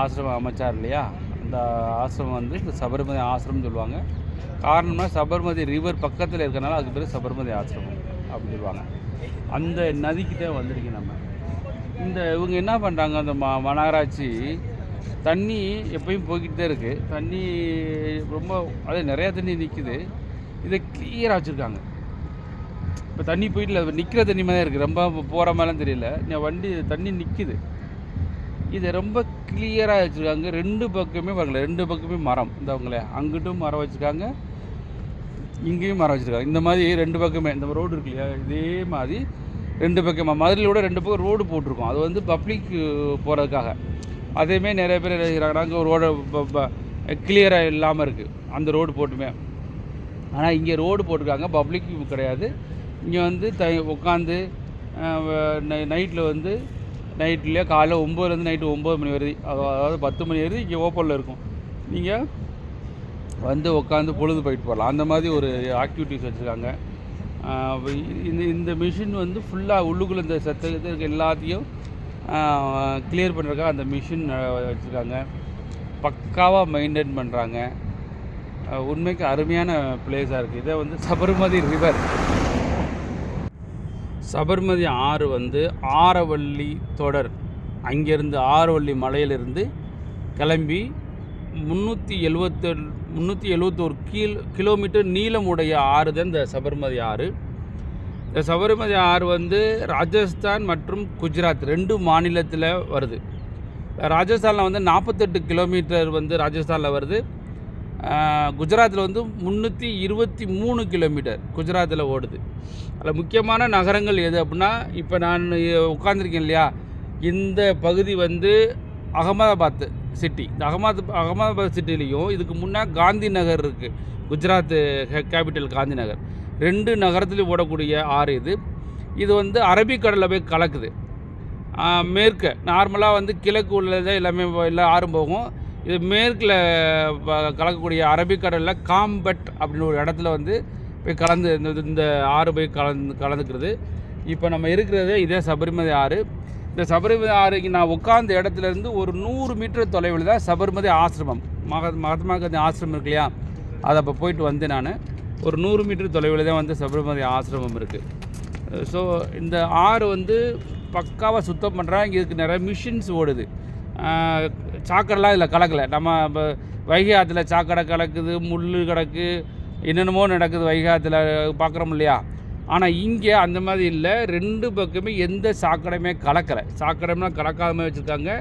ஆசிரமம் அமைச்சார் இல்லையா? அந்த ஆசிரமம் வந்து இந்த சபர்மதி ஆசிரமம் சொல்லுவாங்க. காரணம்னா சபர்மதி ரிவர் பக்கத்தில் இருக்கனால அதுக்கு பேர் சபர்மதி ஆசிரமம் அப்படின்னு சொல்லுவாங்க. அந்த நதிக்கிட்டே வந்திருக்கு நம்ம. இந்த இவங்க என்ன பண்ணுறாங்க அந்த மா மாநகராட்சி தண்ணி எப்பயும் போய்கிட்டு தான் இருக்குது தண்ணி ரொம்ப அதே நிறையா தண்ணி நிற்குது இதை கிளியராக வச்சுருக்காங்க. இப்போ தண்ணி போயிட்டு நிற்கிற தண்ணி மாதிரி இருக்குது ரொம்ப போகிற மாதிரிலாம் தெரியல. வண்டி தண்ணி நிற்கிது இதை ரொம்ப கிளியராக வச்சுருக்காங்க. ரெண்டு பக்கமே பாருங்களேன் ரெண்டு பக்கமே மரம். இந்த அவங்களே அங்கிட்டும் மரம் வச்சுருக்காங்க. இங்கேயும் மரம் வச்சுருக்காங்க. இந்த மாதிரி ரெண்டு பக்கமே. இந்த ரோடு இருக்கு இல்லையா? இதே மாதிரி ரெண்டு பக்கமாக மதுரையிலோட ரெண்டு பக்கம் ரோடு போட்டிருக்கோம். அது வந்து பப்ளிக் போகிறதுக்காக அதேமாரி நிறைய பேர் என்ன செய்கிறாங்கன்னா அங்கே ரோடு கிளியராக இல்லாமல் இருக்குது அந்த ரோடு போட்டுமே. ஆனால் இங்கே ரோடு போட்டிருக்காங்க. பப்ளிக் கிடையாது. இங்கே வந்து த உட்காந்து நைட்டில் வந்து நைட்லேயே காலைல ஒம்போதுலேருந்து நைட்டு ஒம்பது மணி வருது. அதாவது பத்து மணி வருது இங்கே ஓப்பனில் இருக்கும். நீங்கள் வந்து உட்காந்து பொழுது போயிட்டு போகலாம் அந்த மாதிரி ஒரு ஆக்டிவிட்டிஸ் வச்சுருக்காங்க. இந்த இந்த மிஷின் வந்து ஃபுல்லாக உள்ளுக்குள்ளே இந்த சத்தத்தை இருக்க எல்லாத்தையும் கிளியர் பண்ணுறக்காக அந்த மிஷின் வச்சுருக்காங்க. பக்காவாக மெயின்டைன் பண்ணுறாங்க உண்மைக்கு அருமையான பிளேஸாக இருக்குது இதை வந்து சபர்மதி ரிவர் சபர்மதி ஆறு வந்து ஆரவள்ளி தொடர். அங்கேருந்து ஆரவள்ளி மலையிலிருந்து கிளம்பி முந்நூற்றி எழுவத்து முந்நூற்றி எழுபத்தோரு கீழ் கிலோமீட்டர் நீளமுடைய ஆறு தான் இந்த சபர்மதி ஆறு. இந்த சபர்மதி ஆறு வந்து ராஜஸ்தான் மற்றும் குஜராத் ரெண்டு மாநிலத்தில் வருது. ராஜஸ்தானில் வந்து நாற்பத்தெட்டு கிலோமீட்டர் வந்து ராஜஸ்தானில் வருது. குஜராத்தில் வந்து முந்நூற்றி இருபத்தி மூணு கிலோமீட்டர் குஜராத்தில் ஓடுது. அதில் முக்கியமான நகரங்கள் எது அப்படின்னா இப்போ நான் உட்காந்துருக்கேன் இல்லையா இந்த பகுதி வந்து அகமதாபாத் சிட்டி. இந்த அகமது அகமதாபாத் சிட்டிலையும் இதுக்கு முன்னே காந்தி நகர் இருக்குது குஜராத் கேபிட்டல் காந்தி நகர். ரெண்டு நகரத்துலையும் ஓடக்கூடிய ஆறு இது. இது வந்து அரபிக்கடலில் போய் கலக்குது. மேற்க நார்மலாக வந்து கிழக்கு உள்ளதான் எல்லாமே எல்லா ஆறும் போகும். இது மேற்கில் கலக்கக்கூடிய அரபிக்கடலில் காம்பட் அப்படின்னு ஒரு இடத்துல வந்து போய் கலந்து இந்த இந்த ஆறு போய் கலந்து கலந்துக்கிறது. இப்போ நம்ம இருக்கிறது இதே சபரிமதி ஆறு. இந்த சபரிமதி ஆறுக்கு நான் உட்கார்ந்த இடத்துலேருந்து ஒரு நூறு மீட்டர் தொலைவில் தான் சபரிமதி ஆசிரமம். மக மகாத்மா காந்தி ஆசிரமம் இருக்கு இல்லையா? அதை அப்போ போயிட்டு வந்தேன் நான். ஒரு நூறு மீட்டர் தொலைவில் தான் வந்து சபரிமலை ஆசிரமம் இருக்குது ஸோ இந்த ஆறு வந்து பக்காவாக சுத்தம் பண்ணுறாங்க இதுக்கு நிறைய மிஷின்ஸ் ஓடுது. சாக்கடைலாம் இதில் கலக்கலை. நம்ம இப்போ வைகை ஆற்றுல சாக்கடை கலக்குது முள் கிடக்கு என்னென்னமோ நடக்குது வைகை ஆற்றுல பார்க்குறோம் இல்லையா? ஆனால் இங்கே அந்த மாதிரி இல்லை. ரெண்டு பக்கமே எந்த சாக்கடையுமே கலக்கலை. சாக்கடைலாம் கலக்காத மாதிரி வச்சுருக்காங்க.